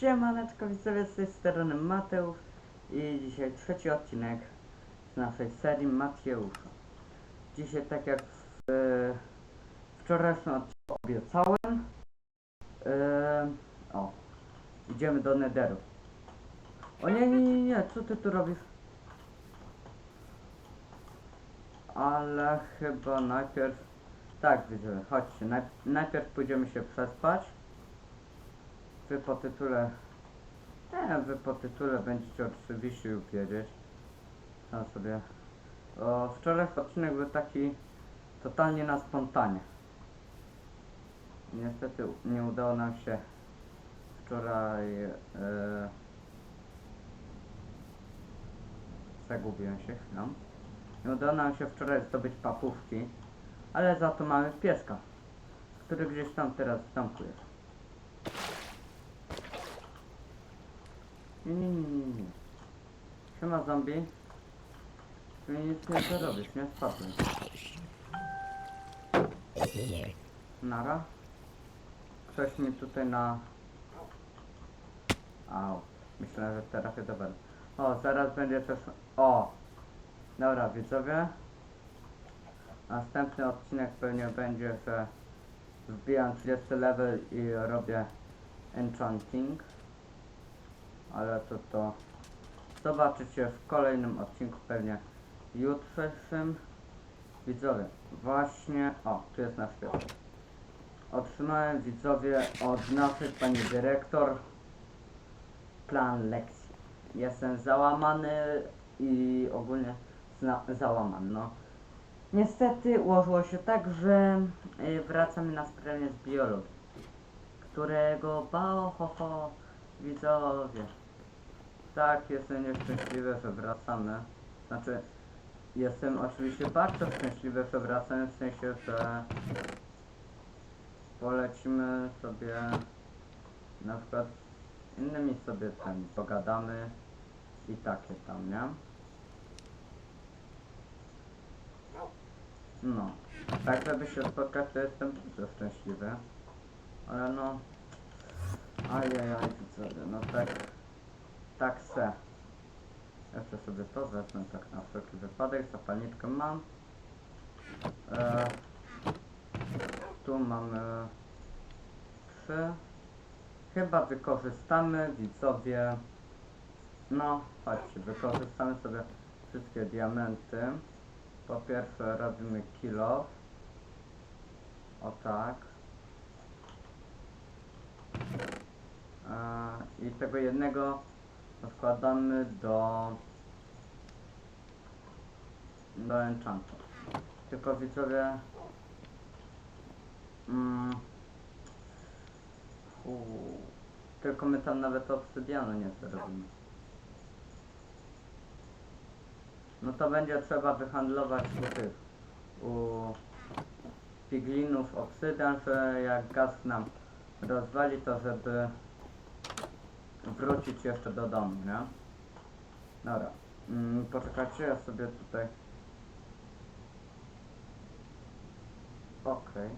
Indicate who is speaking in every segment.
Speaker 1: Siemaneczko widzowie, z tej strony Mateusz i dzisiaj trzeci odcinek z naszej serii Mateusz. Dzisiaj tak jak w e, wczorajszym odcinku obiecałem, e, o, idziemy do Netheru. O nie, nie, nie, nie, co ty tu robisz? Ale chyba najpierw, tak widzowie, chodźcie, naj, najpierw pójdziemy się przespać. Wy po tytule. Nie, wy po tytule będziecie oczywiście już wiedzieć. Sam sobie. O, wczorajszy odcinek był taki totalnie na spontanie. Niestety nie udało nam się wczoraj. E, zagubiłem się chwilą. Nie udało nam się wczoraj zdobyć papówki, ale za to mamy pieska, który gdzieś tam teraz w nie. Siema zombie. Ty mi nic nie zarobisz, nie spadłem. Nara. Ktoś mi tutaj na... Au. Myślę, że teraz jest dobra. O, zaraz będzie też... O! Dobra, widzowie. Następny odcinek pewnie będzie, że wbijam 30 level i robię enchanting ale to to zobaczycie w kolejnym odcinku pewnie jutrzejszym. Widzowie właśnie o tu jest nasz pies. Otrzymałem widzowie od naszej pani dyrektor plan lekcji. Jestem załamany i ogólnie załamany no. Niestety ułożyło się tak że y, wracamy na sprawnie z biologii którego bao ho ho widzowie tak, jestem nieszczęśliwy, że wracamy. Znaczy, jestem oczywiście bardzo szczęśliwy, że wracamy, w sensie, że polecimy sobie na przykład z innymi sobie tam pogadamy i takie tam, nie? No, tak żeby się spotkać, to jestem bardzo szczęśliwy. Ale no, ajajaj, widzowie, no tak tak se. Jeszcze sobie to wezmę tak na wszelki wypadek. Zapalniczkę mam. E, tu mamy trzy. Chyba wykorzystamy widzowie. No, chodźcie, wykorzystamy sobie wszystkie diamenty. Po pierwsze robimy kilo. O tak. E, I tego jednego wkładamy do do enchantu. Tylko widzowie mm, tylko my tam nawet obsydianu nie zrobimy. No to będzie trzeba wyhandlować u tych u piglinów obsydian, że jak gaz nam rozwali to żeby wrócić jeszcze do domu, nie? Dobra. Mm, poczekajcie, ja sobie tutaj... Okej.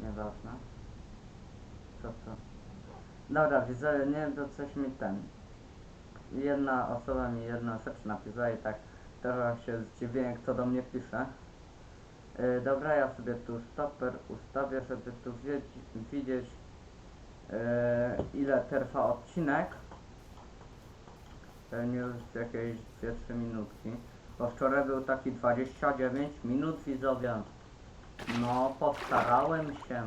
Speaker 1: Nieważne. Co to? Dobra, widzę, nie to coś mi ten... Jedna osoba mi jedną rzecz napisała i tak teraz się zdziwiłem, kto do mnie pisze. Yy, dobra, ja sobie tu stoper ustawię, żeby tu widzieć ile trwa odcinek. Pewnie już jakieś 2-3 minutki. Bo wczoraj był taki 29 minut widzowie. No, postarałem się.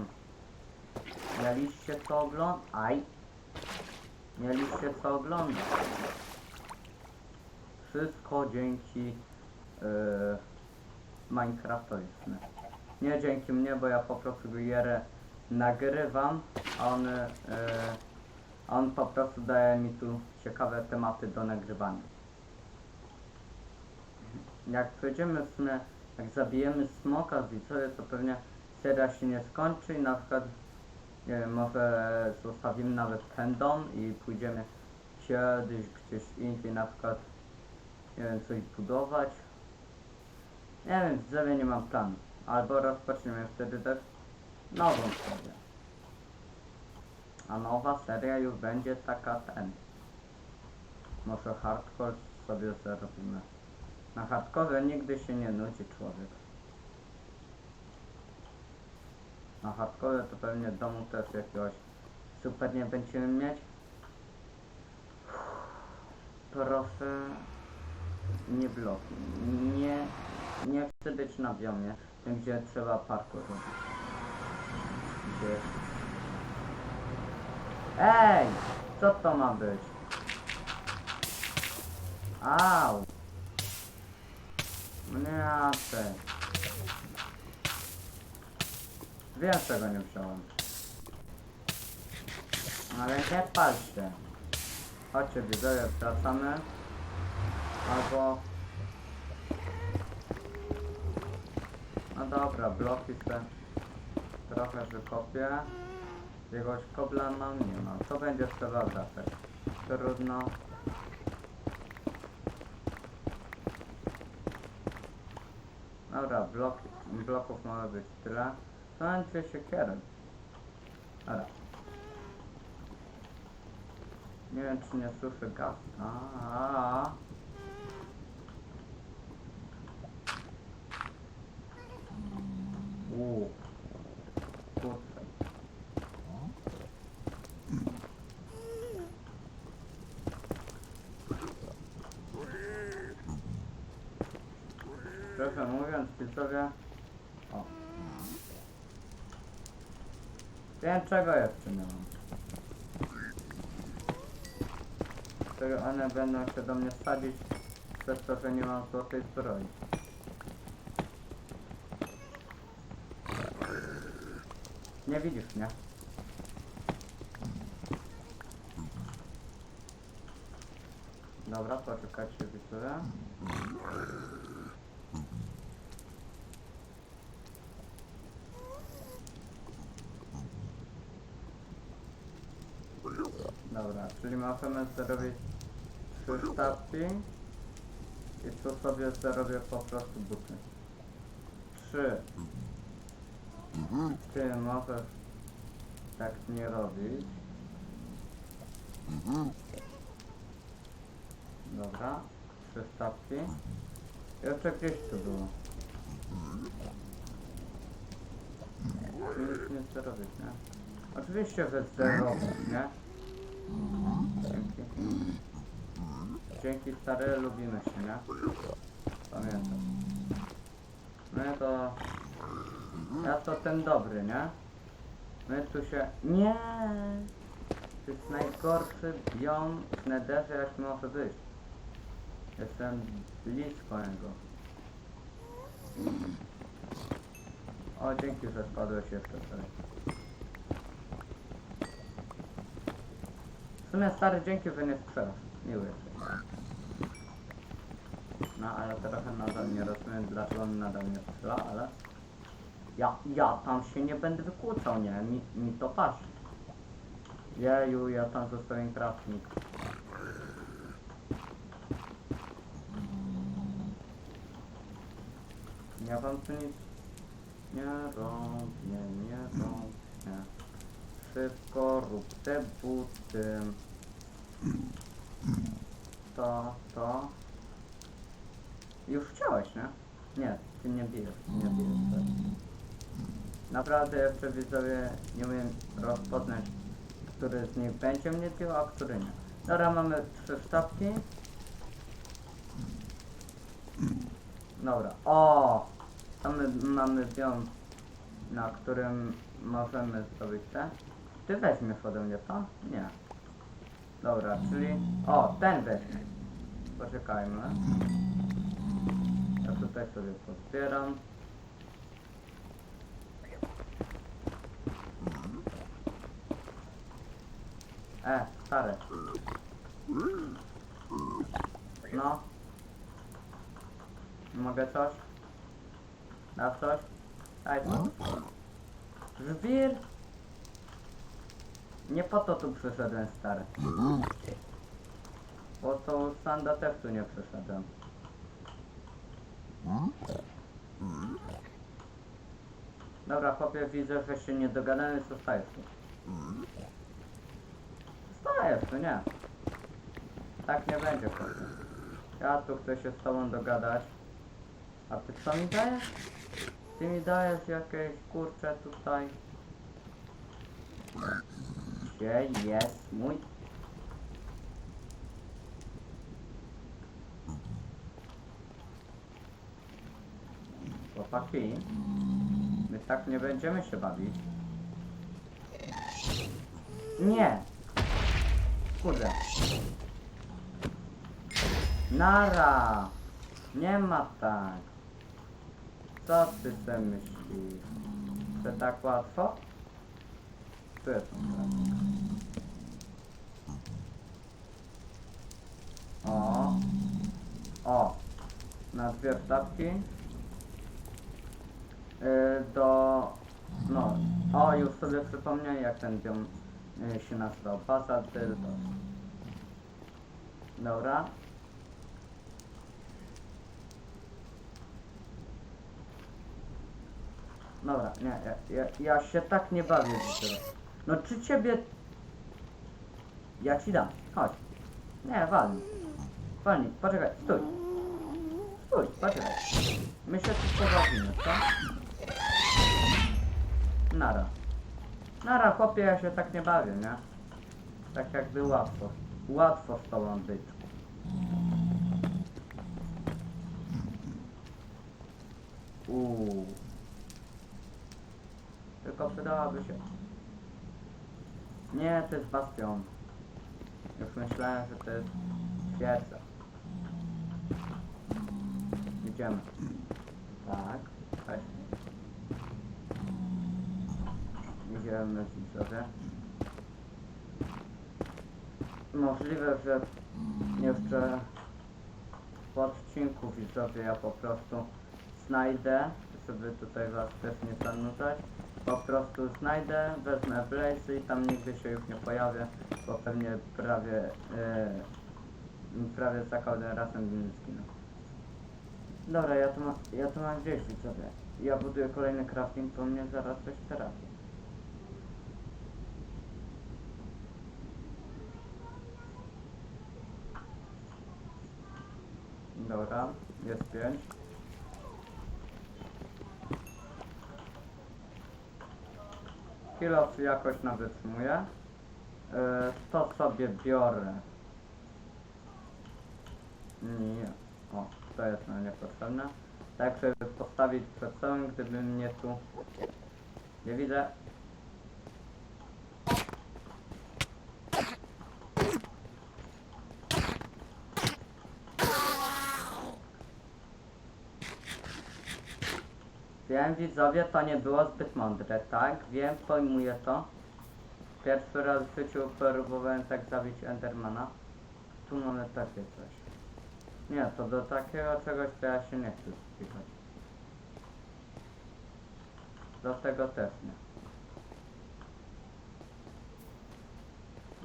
Speaker 1: Mieliście co oglądać? Aj. Mieliście co oglądać. Wszystko dzięki yy, Minecraftowi. Nie dzięki mnie, bo ja po prostu gierę nagrywam, a on, e, on po prostu daje mi tu ciekawe tematy do nagrywania. Jak przejdziemy w sumie, jak zabijemy smoka widzowie, to pewnie seria się nie skończy i na przykład nie wiem, może zostawimy nawet ten dom i pójdziemy kiedyś gdzieś indziej na przykład nie wiem, coś budować. Nie wiem, widzowie nie mam planu. Albo rozpoczniemy wtedy też nową serię. A nowa seria już będzie taka ten. Może hardcore sobie zarobimy. Na hardcore nigdy się nie nudzi człowiek. Na hardcore to pewnie domu też jakiegoś super nie będziemy mieć. Proszę nie bloki. Nie, nie chcę być na biomie, gdzie trzeba parkour robić. Gdzie... Ej! Co to ma być? Au! Nie, ty. Wiem, czego nie wziąłem. Ale nie palcie. Chodźcie, widzowie, wracamy. Albo... No dobra, bloki te trochę wykopię. Jakiegoś kobla mam, nie ma. To będzie wracać. Trudno. Dobra, blok, bloków może być tyle. To będzie siekierę. Dobra. Nie wiem czy nie słyszę gaz. A, a, a. Uuu. Kurczę. Szczerze mówiąc, widzowie... O. Wiem czego jeszcze nie mam. Czego one będą się do mnie sadzić przez to, że nie mam złotej zbroi. Nie widzisz mnie? Dobra, poczekajcie widzowie. Dobra, czyli możemy zrobić trzy sztabki i tu sobie zrobię po prostu buty. Trzy. Ty możesz tak nie robić. Dobra, trzy sztabki. Jeszcze gdzieś tu było. Nic nie chcę robić, nie? Oczywiście, że chcę robić, nie? Dzięki. Dzięki stary, lubimy się, nie? Pamiętam. No to... Ja to ten dobry, nie? My tu się... Nie! To jest najgorszy biom w nederze, jaki może być. Jestem blisko niego. O, dzięki, że spadłeś jeszcze sobie. W sumie stary dzięki, że nie strzelasz. Miły jesteś. No, ale trochę nadal nie rozumiem, dlaczego on nadal nie strzela, ale... Ja, ja tam się nie będę wykłócał, nie? Mi, mi to parzy. Jeju, ja tam zostawię krawnik. Ja wam tu nic nie robię, nie robię. Szybko rób te buty. To, to. Już chciałeś, nie? Nie, ty nie bijesz, nie bijesz. tak. Naprawdę jeszcze widzowie nie umiem rozpoznać, który z nich będzie mnie bił, a który nie. Dobra, mamy trzy sztabki. Dobra, o! Tam my mamy biom, na którym możemy zrobić te. Ty weźmiesz ode mnie to? Nie. Dobra, czyli... O, ten weźmie. Poczekajmy. Ja tutaj sobie pozbieram. E, stary. No. Mogę coś? Dasz coś? Daj coś. Nie po to tu przyszedłem, stary. Po to standa też tu nie przyszedłem. Dobra, chłopie, widzę, że się nie dogadamy, zostajesz tu. Dajesz, to nie. Tak nie będzie, chłopie. Ja tu chcę się z tobą dogadać. A ty co mi dajesz? Ty mi dajesz jakieś kurcze tutaj. Gdzie jest mój? Chłopaki, my tak nie będziemy się bawić. Nie! Kurde. Nara! Nie ma tak. Co ty sobie myślisz? Że tak łatwo? Tu jest. O. O. Na dwie wstawki. Yy, do... No. O, już sobie przypomniałem jak ten biom się nazywał. Pasadyr. Dobra. Dobra, nie, ja, ja, ja się tak nie bawię dzisiaj. No czy ciebie... Ja ci dam, chodź. Nie, walnij. Walnij, poczekaj, stój. Stój, poczekaj. My się tu pobawimy, co? Nara. Nara, chłopie, ja się tak nie bawię, nie? Tak jakby łatwo. Łatwo z tobą być. Uuu. Tylko przydałaby się. Nie, to jest bastion. Już myślałem, że to jest twierdza. Idziemy. Tak, weź. Idziemy widzowie. Możliwe, że jeszcze w odcinku widzowie ja po prostu znajdę, żeby tutaj was też nie zanudzać, po prostu znajdę, wezmę Blaze i tam nigdy się już nie pojawię, bo pewnie prawie, e, prawie za każdym razem bym zginął. Dobra, ja tu, ma, ja tu mam gdzieś widzowie. Ja buduję kolejny crafting, to mnie zaraz coś trafi. Dobra, jest pięć. Kilo jakoś nam wytrzymuje. Yy, to sobie biorę. Nie. O, to jest nam niepotrzebne. Tak, żeby postawić przed sobą, gdyby mnie tu nie widzę. Wiem widzowie, to nie było zbyt mądre, tak? Wiem, pojmuję to. Pierwszy raz w życiu próbowałem tak zabić Endermana. Tu mamy takie coś. Nie, to do takiego czegoś to ja się nie chcę zbliżać. Do tego też nie.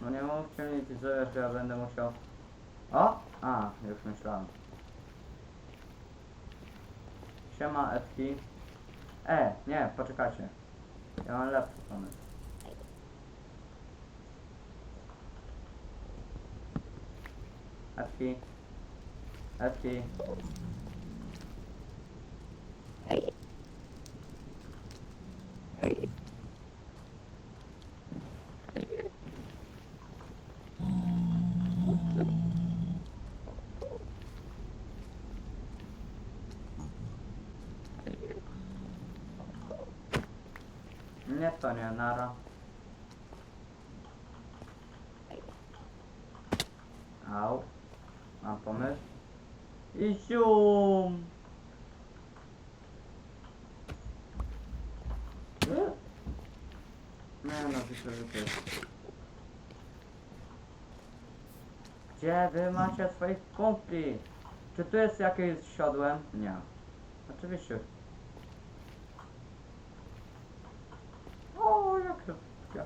Speaker 1: No nie mówcie mi widzowie, że ja będę musiał... O! A, już myślałem. Siema Ewki. E, nie, poczekajcie. Ja mam lepszy pomysł. Ewki. Ewki. Nie to nie, nara. Au. Mam pomysł. I sium. Nie no, piszę, że to jest. Gdzie wy macie swoich kumpli? Czy tu jest jakieś siodłem? Nie. Oczywiście. O, jak to... Ja.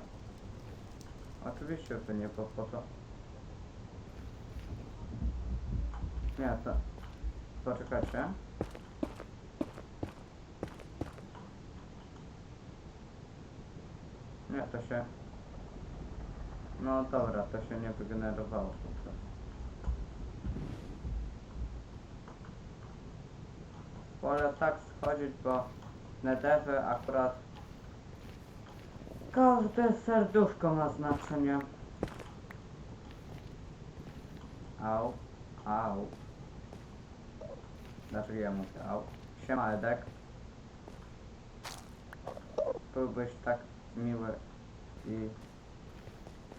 Speaker 1: Oczywiście, że nie po, po co. Nie, to... Poczekajcie. Nie, to się... No dobra, to się nie wygenerowało. Wolę tak schodzić, bo netewy akurat każde serduszko ma znaczenie. Au, au. Dlaczego ja mówię au? Siema Edek. Byłbyś tak miły i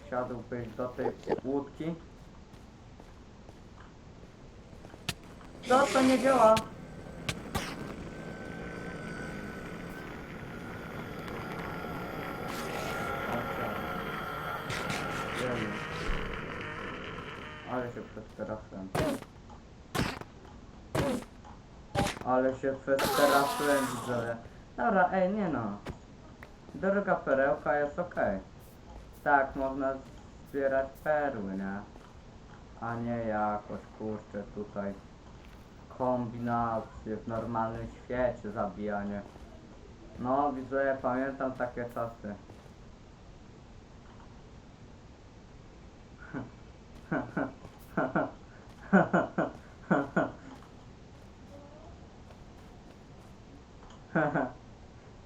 Speaker 1: wsiadłbyś do tej łódki. Co to nie działa? Jezu. Ale się przestraszyłem. Ale się przestraszyłem, widzowie. Dobra, ej, nie no. Droga perełka jest okej. Tak, można zbierać perły, nie? A nie jakoś, kurczę, tutaj kombinacje w normalnym świecie zabijanie. No, widzę, pamiętam takie czasy.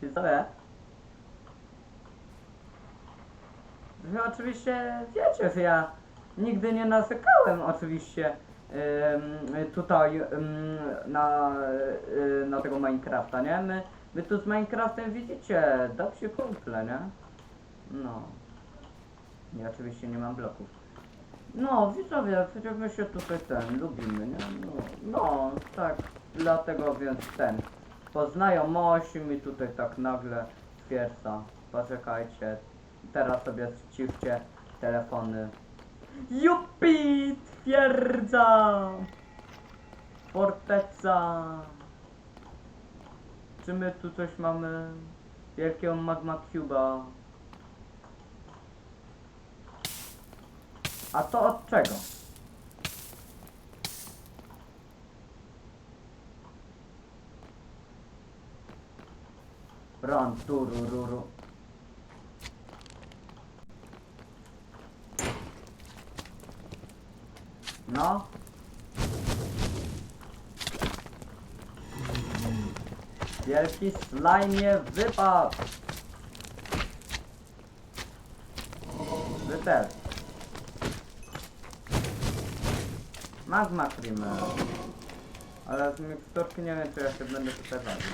Speaker 1: Widzowie? Wy oczywiście wiecie, że ja nigdy nie narzekałem oczywiście ym, tutaj ym, na, y, na tego Minecrafta, nie? My, wy tu z Minecraftem widzicie, dobrzy kumple, nie? No. Ja oczywiście nie mam bloków. No, widzowie, przecież my się tutaj ten, lubimy, nie? No, no tak, dlatego więc ten, po znajomości mi tutaj tak nagle stwierdza, poczekajcie, teraz sobie ściwcie telefony. Jupi, twierdza! Forteca! Czy my tu coś mamy? Wielkiego magma cuba. A to od czego? Ron, turururu. No. Wielki slajmie wypadł. Wy też. Magma creamer. Ale z miksturki nie wiem czy ja się będę tutaj bawić.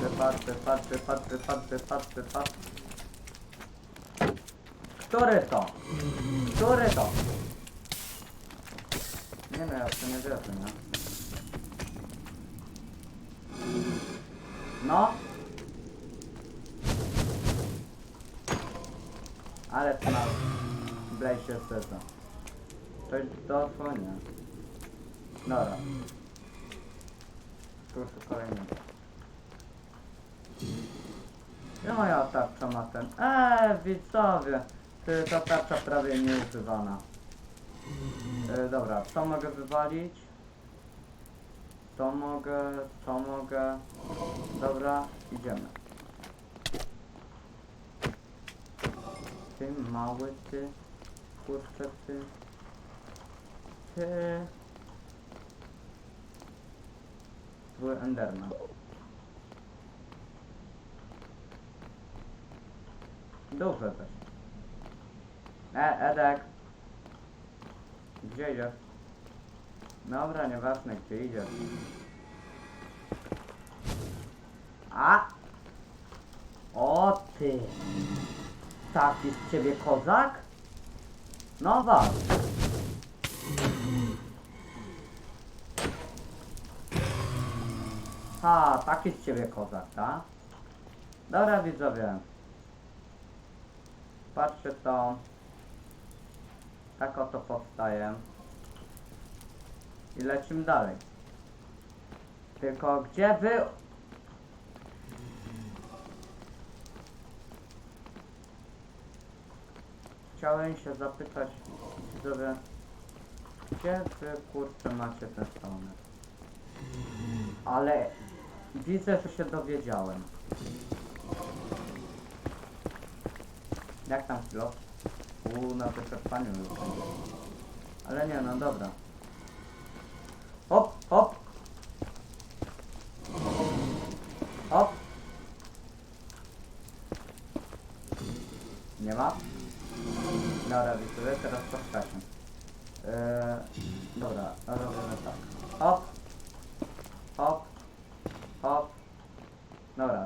Speaker 1: Wypad, wypad, wypad, wypad, wypad, wypad. Który to? Który to? Nie no, ja to nie wierzę, nie? No? Ale to. Blej się serca. To jest doszło, nie? Dobra. Proszę kolejnego. Gdzie moja tarcza ma ten? Eee, widzowie! Ty, ta tarcza prawie nieużywana. E, dobra, co mogę wywalić? To mogę, to mogę. Dobra, idziemy. Ty mały ty, kurczę ty. Ty. Zły Enderman. Duże też. E, Edek. Gdzie idziesz? Dobra, nieważne gdzie idziesz. A! O ty! Taki z ciebie kozak? No was. Ha, taki z ciebie kozak, tak? Dobra widzowie. Patrzcie to. Tak oto powstaje. I lecimy dalej. Tylko gdzie wy... chciałem się zapytać, widzowie, gdzie wy kurczę macie tę stronę? Ale widzę, że się dowiedziałem. Jak tam chwilę? Uuu, na wyczerpaniu już. Ale nie, no dobra.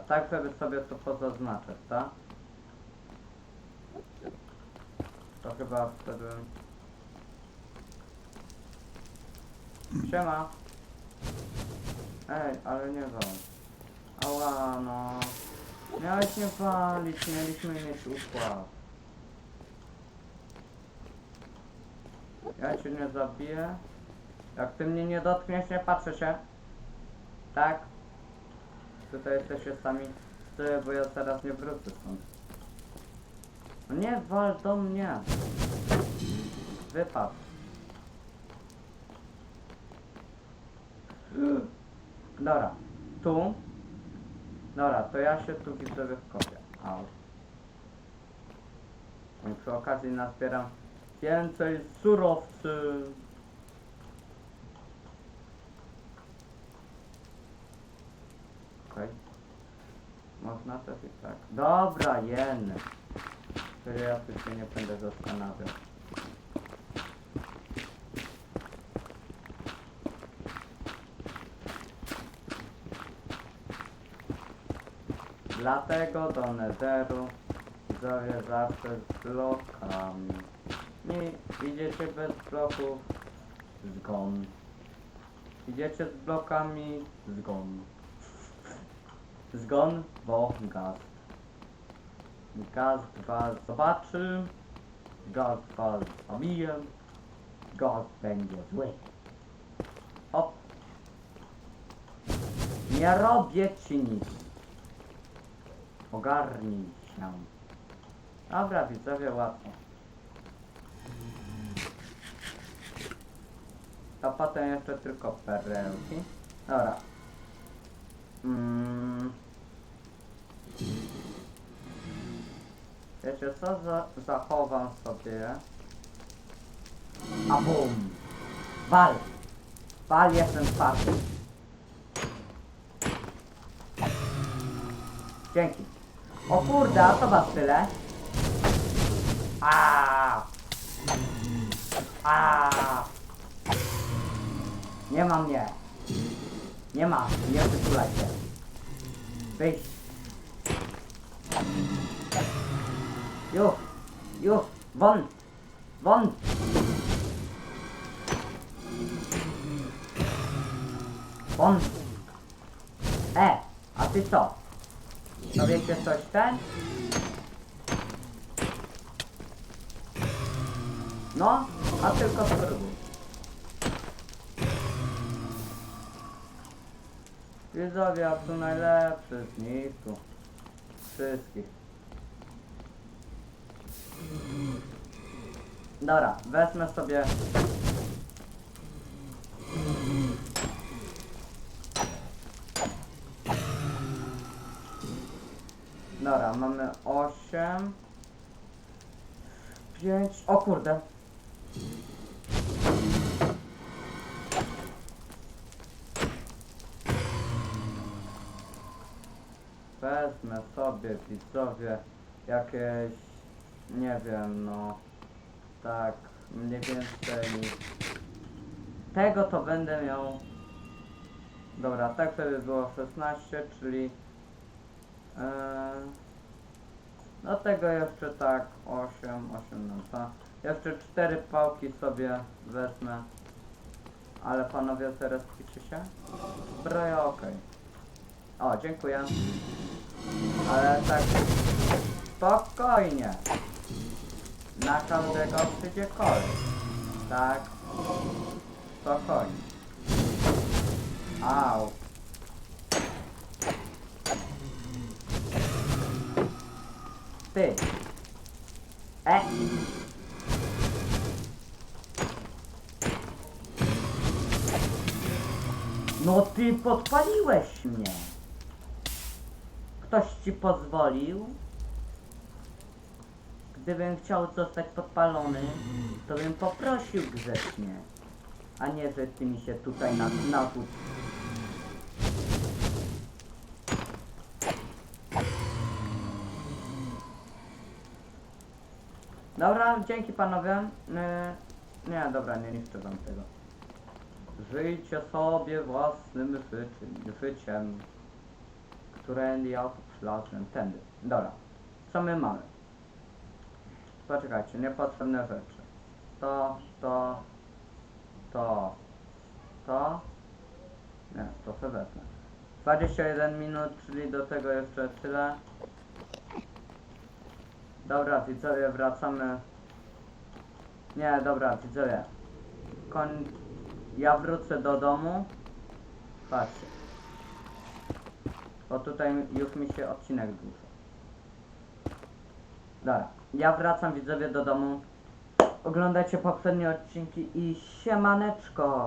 Speaker 1: Tak żeby sobie to pozaznaczać, tak? To chyba wtedy... Siema! Ej, ale nie wal. Ała, no. Miałeś nie walić, mieliśmy mieć układ. Ja cię nie zabiję. Jak ty mnie nie dotkniesz, nie patrzę się. Tak? Tutaj jesteście sami. Ty, bo ja teraz nie wrócę stąd. No nie wal do mnie. Wypadł. Dobra, tu. Dobra, to ja się tu widzę wkopię. Au. I przy okazji nazbieram więcej surowcy. Okej. Można też i tak. Dobra, jen. Tyle ja tu się nie będę zastanawiał. Dlatego do netheru widzowie zawsze z blokami. Nie idziecie bez bloków, zgon. Idziecie z blokami, zgon. Zgon, bo gaz. Gaz was zobaczy, gaz was zabije, gaz będzie zły. Hop. Nie robię ci nic. Ogarnij się. Dobra, widzowie, łatwo. To potem jeszcze tylko perełki. Dobra. Mm. Wiecie co? Za zachowam sobie. A bum! Wal! Wal, jestem twardy. Dzięki. O kurde, a to was tyle? A. A. Nie ma mnie. Nie ma, nie wytulaj się. Wyjdź. Już, już, won, won. Won. E, a ty co? No wiecie coś ten? No, a tylko spróbuj. Widzowie, a tu najlepszy z nich tu. Wszystkich. Dobra, wezmę sobie Dobra, mamy 8 5 O kurde. Wezmę sobie widzowie jakieś nie wiem no tak mniej więcej tego to będę miał dobra tak sobie było 16 czyli Eee, do tego jeszcze tak 8, 8 na 2. Jeszcze 4 pałki sobie wezmę. Ale panowie teraz pisze się? Zbroja okej. O, dziękuję. Ale tak spokojnie. Na każdego kolej. Tak. Spokojnie. Au. Ty. E. No ty podpaliłeś mnie. Ktoś ci pozwolił? Gdybym chciał zostać podpalony, to bym poprosił grzecznie. A nie, że ty mi się tutaj na, narzuć. Dobra, dzięki panowie. Nie, dobra, nie niszczę wam tego. Żyjcie sobie własnym życiem, życiem które ja szlakiem tędy. Dobra. Co my mamy? Poczekajcie, niepotrzebne rzeczy. To, to, to, to. Nie, to sobie wezmę. 21 minut, czyli do tego jeszcze tyle. Dobra, widzowie, wracamy. Nie, dobra, widzowie. Koń... Ja wrócę do domu. Patrzcie. Bo tutaj już mi się odcinek dłuży. Dobra, ja wracam widzowie do domu. Oglądajcie poprzednie odcinki i siemaneczko!